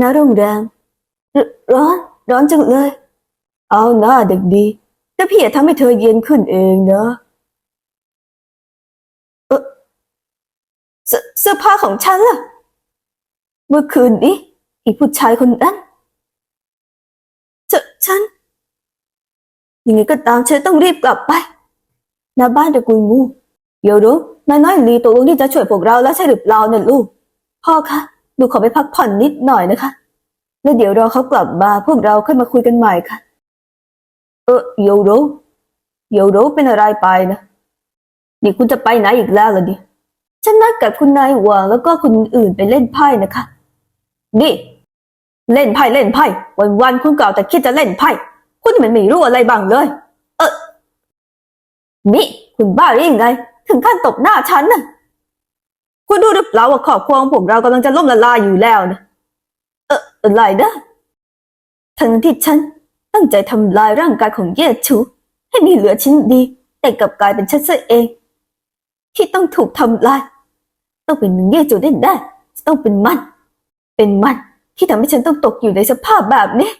ณโรงแรมรร้อนร้อนจังเลย เอาหน้าเด็กดีแต่พี่อย่าทำให้เธอเย็นขึ้นเองนะเออเสื้อผ้าของฉันล่ะ เมื่อคืนนี้อีผู้ชายคนนั้นฉนฉันยังไงก็ตามฉันต้องรีบกลับไปณบ้านตระกูลมูเดี๋ยวรู้นายน้อยลีตกลงที่จะช่วยพวกเราแล้วใช่หรือเปล่าเนี่ยลูก พ่อคะ หนูขอไปพักผ่อนนิดหน่อยนะคะ แล้วเดี๋ยวรอเขากลับมาพวกเราค่อยมาคุยกันใหม่ค่ะ เออโยโรโยโรเป็นอะไรไปนะนี่คุณจะไปไหนอีกแล้วล่ะดิฉันนัดกับคุณนายหวางแล้วก็คนอื่นไปเล่นไพ่นะคะ นี่ เล่นไพ่เล่นไพ่วันวันๆคุณก็เอาแต่คิดจะเล่นไพ่คุณมันไม่รู้อะไรบ้างเลย เออนี่คุณบ้าหรือยังไง ถึงขั้นตบหน้าฉันน่ะ คุณรู้หรือเปล่าว่าครอบครัวของผมเรากำลังจะล่มละลายอยู่แล้วนะ เอออะไรนะทั้งที่ฉันตั้งใจทำลายร่างกายของเย่ชูให้มีเหลือชิ้นดี แต่กลับกลายเป็นฉันซะเอง ที่ต้องถูกทำลาย ต้องเป็นเย่จูได้แน่ต้องเป็นมัน เป็นมันที่ทำให้ฉันต้องตกอยู่ในสภาพแบบนี้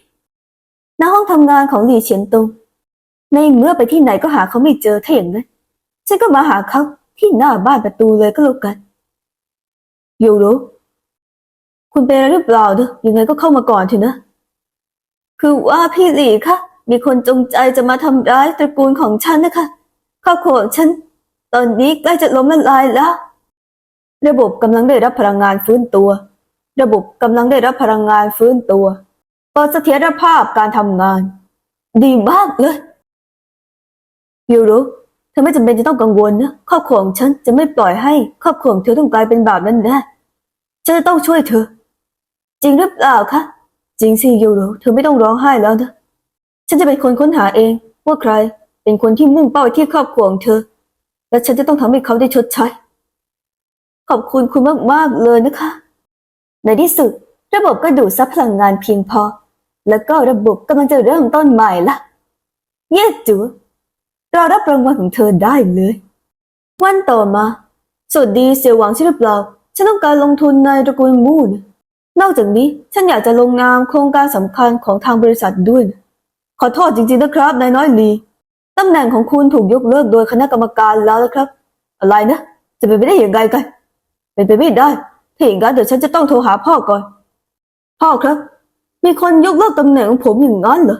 ณห้องทำงานของหลี่เฉียนตงในเมื่อไปที่ไหนก็หาเขาไม่เจอถ้าอย่างนั้นฉันก็มาหาเขาที่หน้าบ้านประตูเลยก็แล้วกัน ยโรคุณเป็นอะไรหรือเปล่าเนอะยังไงก็เข้ามาก่อนเถอะนะ คือว่าพี่หลี่คะมีคนจงใจจะมาทำร้ายตระกูลของฉันนะคะครอบครัวของฉัน ตอนนี้ใกล้จะล้มละลายแล้ว ระบบกำลังได้รับพลังงานฟื้นตัว ระบบกำลังได้รับพลังงานฟื้นตัวเปิดเสถียรภาพการทำงาน ดีมากเลยยูรู้ เธอไม่จำเป็นจะต้องกังวลนะครอบครัวของฉันจะไม่ปล่อยให้ครอบครัวของเธอต้องกลายเป็นแบบนั้นแน่ฉันจะต้องช่วยเธอ จริงหรือเปล่าคะจริงสิยูรูเธอไม่ต้องร้องไห้แล้วนะฉันจะเป็นคนค้นหาเองว่าใคร เป็นคนที่มุ่งเป้าไปที่ครอบครัวของเธอ และฉันจะต้องทำให้เขาได้ชดใช้ขอบคุณคุณมากๆเลยนะคะ ในที่สุด ระบบก็ดูดซับพลังงานเพียงพอ แล้วก็ระบบกำลังจะเริ่มต้นใหม่ละเย่จู รอรับรางวัลของเธอได้เลย วันต่อมาสวัสดีเสี่ยวหวังใช่หรือเปล่า ฉันต้องการลงทุนในตระกูลมูนนอกจากนี้ฉันอยากจะลงนามโครงการสำคัญของทางบริษัทด้วย ขอโทษจริงๆนะครับนายน้อยลีตำแหน่งของคุณถูกยกเลิกโดยคณะกรรมการแล้วนะครับ อะไรนะ จะเป็นไปได้อย่างไรกัน เป็นไปไม่ได้ถ้าอย่างนั้นเดี๋ยวฉันจะต้องโทรหาพ่อก่อน พ่อครับ มีคนยกเลิกตำแหน่งของผมอย่างนั้นเหรอ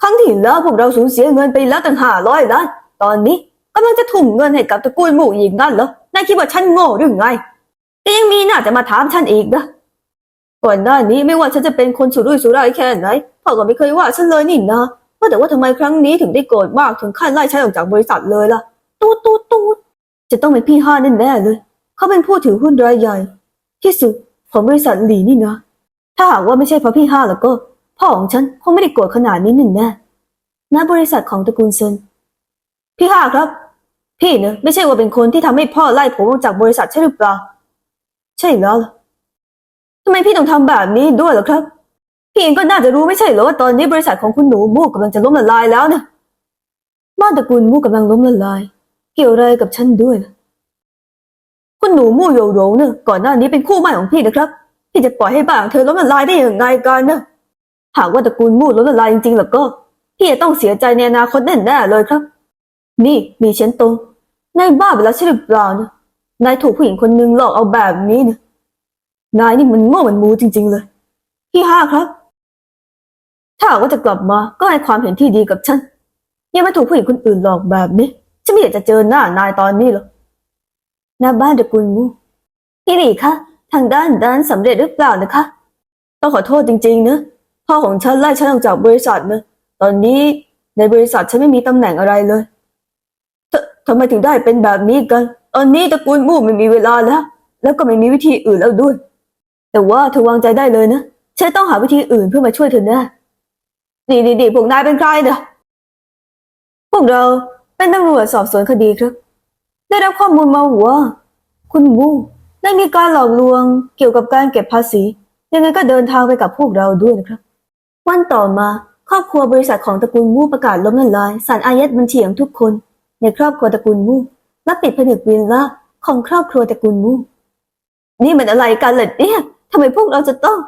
ครั้งที่แล้วพวกเราสูญเสียเงินไปแล้วตั้งห้าร้อยล้าน ตอนนี้กำลังจะทุ่มเงินให้กับตระกูลหมู่อีกนั่นเหรอ นายคิดว่าฉันโง่หรือไงแต่ยังมีหน้าจะมาถามฉันอีกนะก่อนหน้านี้ไม่ว่าฉันจะเป็นคนสุรุ่ยสุร่ายแค่ไหนพ่อก็ไม่เคยว่าฉันเลยนี่นะว่าแต่ว่าทำไมครั้งนี้ถึงได้โกรธมากถึงขั้นไล่ฉันออกจากบริษัทเลยล่ะ ตูดตูดตูดจะต้องเป็นพี่ห้าแน่ๆเลย เขาเป็นผู้ถือหุ้นรายใหญ่ ที่สุดของบริษัทหลีนี่นะ ถ้าหากว่าไม่ใช่เพราะพี่ห้าแล้วก็ พ่อของฉันคงไม่ได้โกรธขนาดนี้หนึ่งแน่ณบริษัทของตระกูลเซนพี่ห้าครับ พี่เนะไม่ใช่ว่าเป็นคนที่ทำให้พ่อไล่ผมออกจากบริษัทใช่หรือเปล่า ใช่แล้วล่ะทำไมพี่ต้องทำแบบนี้ด้วยเหรอครับ พี่เองก็น่าจะรู้ไม่ใช่หรอว่าตอนนี้บริษัทของคุณหนูมู่กำลังจะล้มละลายแล้วนะบ้านตระกูลมู่กำลังล้มละลาย เกี่ยวอะไรกับฉันด้วย คุณหนูมู่โยโรเนี่ยก่อนหน้านี้เป็นคู่หม่นของพี่นะครับ พี่จะปล่อยให้บ้านเธอล้มละลายได้อย่างไรกันนะ หากว่าตระกูลมู่ล้มละลายจริงๆแล้วก็ พี่จะต้องเสียใจในอนาคตแน่ๆเลยครับ นี่มีเชนตงนายบ้าไปแล้วใช่หรือเปล่านะนายถูกผู้หญิงคนนึงหลอกเอาแบบนี้นะนายนี่มันโง่เหมือนหมูจริง ๆ เลย พี่ห้าครับ ถ้าหากว่าจะกลับมาก็ให้ความเห็นที่ดีกับฉันอยังไม่ถูกผู้หญิงคนอื่นหลอกแบบนี้ฉันไม่อยากจะเจอหน้านายตอนนี้หรอกหน้าบ้านตระกูลมูพี่หลีคะทางด้านด้านสำเร็จหรือเปล่านะคะ ต้องขอโทษจริงๆนะ พ่อของฉันไล่ฉันออกจากบริษัทนะตอนนี้ในบริษัทฉันไม่มีตำแหน่งอะไรเลยทำไมถึงได้เป็นแบบนี้กัน ตอนนี้ตระกูลมู่ไม่มีเวลาแล้ว แล้วก็ไม่มีวิธีอื่นแล้วด้วย แต่ว่าเธอวางใจได้เลยนะฉันต้องหาวิธีอื่นเพื่อมาช่วยเธอแน่นี่นี่นี่พวกนายเป็นใครเนี่ยพวกเราเป็นตำรวจสอบสวนคดีครับ ได้รับข้อมูลมาว่า คุณมู่ได้มีการหลอกลวงเกี่ยวกับการเก็บภาษี ยังไงก็เดินทางไปกับพวกเราด้วยนะครับ วันต่อมา ครอบครัวบริษัทของตระกูลมู่ประกาศล้มละลายศาลอายัดบัญชีของทุกคน ในครอบครัวตระกูลมู่และปิดผนึกวิลล่าของครอบครัวตระกูลมู่นี่มันอะไรกันล่ะเนี่ยทำไมพวกเราจะต้อง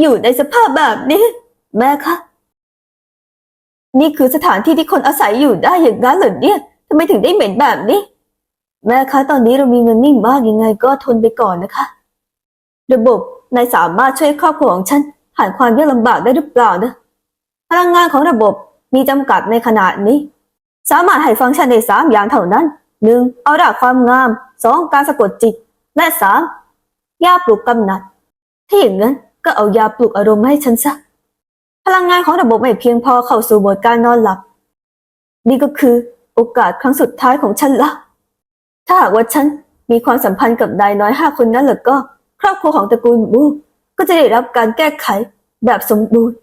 อยู่ในสภาพแบบนี้ แม่คะนี่คือสถานที่ที่คนอาศัยอยู่ได้อย่างนั้นเหรอเนี่ยทำไมถึงได้เหม็นแบบนี้ แม่คะตอนนี้เรามีเงินไม่มากยังไงก็ทนไปก่อนนะคะ ระบบนายสามารถช่วยครอบครัวของฉัน ผ่านความยากลำบากได้หรือเปล่านะ พลังงานของระบบมีจำกัดในขณะนี้ สามารถให้ฟังก์ชันได้สามอย่างเท่านั้นหนึ่งเอาดาความงามสองการสะกดจิต และสามยาปลุกกำนัดถ้าอย่างนั้นก็เอายาปลุกอารมณ์ให้ฉันซะพลังงานของระบบไม่เพียงพอเข้าสู่โหมดการนอนหลับ นี่ก็คือโอกาสครั้งสุดท้ายของฉันละ ถ้าหากว่าฉันมีความสัมพันธ์กับนายน้อยห้าคนนั้นแล้วก็ ครอบครัวของตระกูลบู ก็จะได้รับการแก้ไขแบบสมบูรณ์